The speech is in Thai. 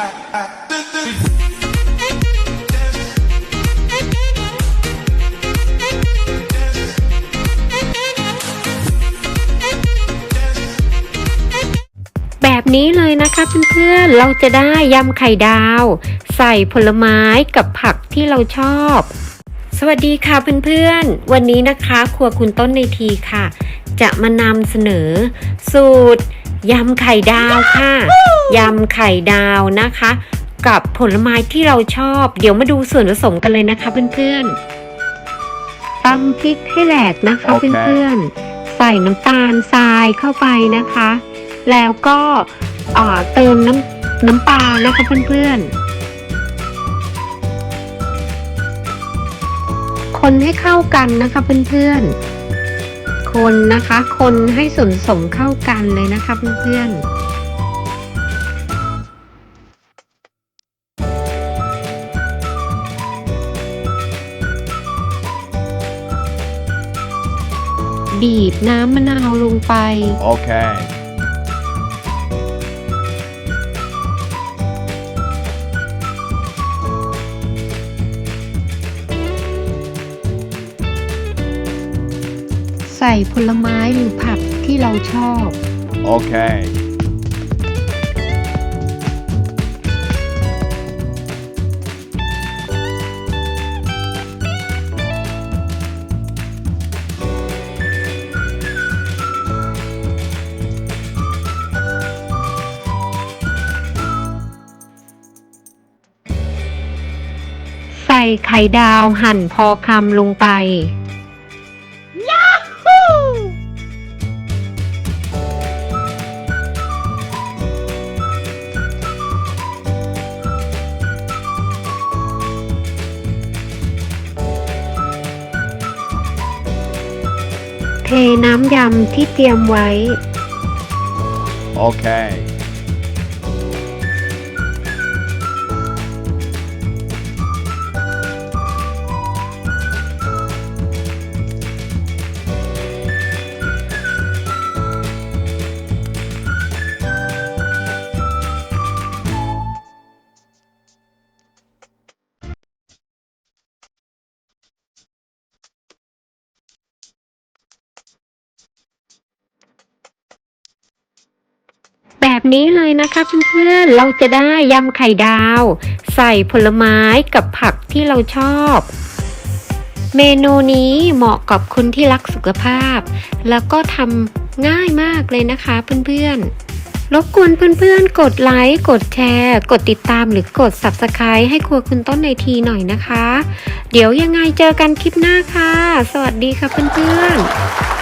แบบนี้เลยนะคะเพื่อนๆ เราจะได้ยำไข่ดาว ใส่ผลไม้กับผักที่เราชอบ สวัสดีค่ะเพื่อนๆ วันนี้นะคะ ครัวคุณต้นในทีค่ะ จะมานำเสนอสูตร ยำไข่ดาวค่ะยำไข่ดาวนะคะ กับผลไม้ที่เราชอบ เดี๋ยวมาดูส่วนผสมกันเลยนะคะเพื่อนๆตำพริกให้แหลกนะคะโอเคเพื่อนๆใส่น้ำตาลทรายเข้าไปนะคะ แล้วก็เอ่อเติมน้ำน้ำปลานะคะเพื่อนๆคนให้เข้ากันนะคะเพื่อนๆ คนนะคะ คนให้ส่วนผสมเข้ากันเลยนะคะเพื่อนๆบีบน้ำมะนาวลงไป โอเค ใส่ผลไม้หรือผักที่เราชอบ Okay. ใส่ไข่ดาวหั่นพอคำลงไป เทน้ำยำที่เตรียมไว้ โอเค แบบนี้เลยนะคะเพื่อนๆเราจะได้ยำไข่ดาว ใส่ผลไม้กับผักที่เราชอบ เมนูนี้เหมาะกับคนที่รักสุขภาพ แล้วก็ทำง่ายมากเลยนะคะเพื่อนๆรบกวนเพื่อนๆ กดไลค์กดแชร์ กดติดตามหรือกด Subscribe ให้ครัวคุณต้นในทีหน่อยนะคะ เดี๋ยวยังไงเจอกันคลิปหน้าค่ะ สวัสดีค่ะเพื่อนๆ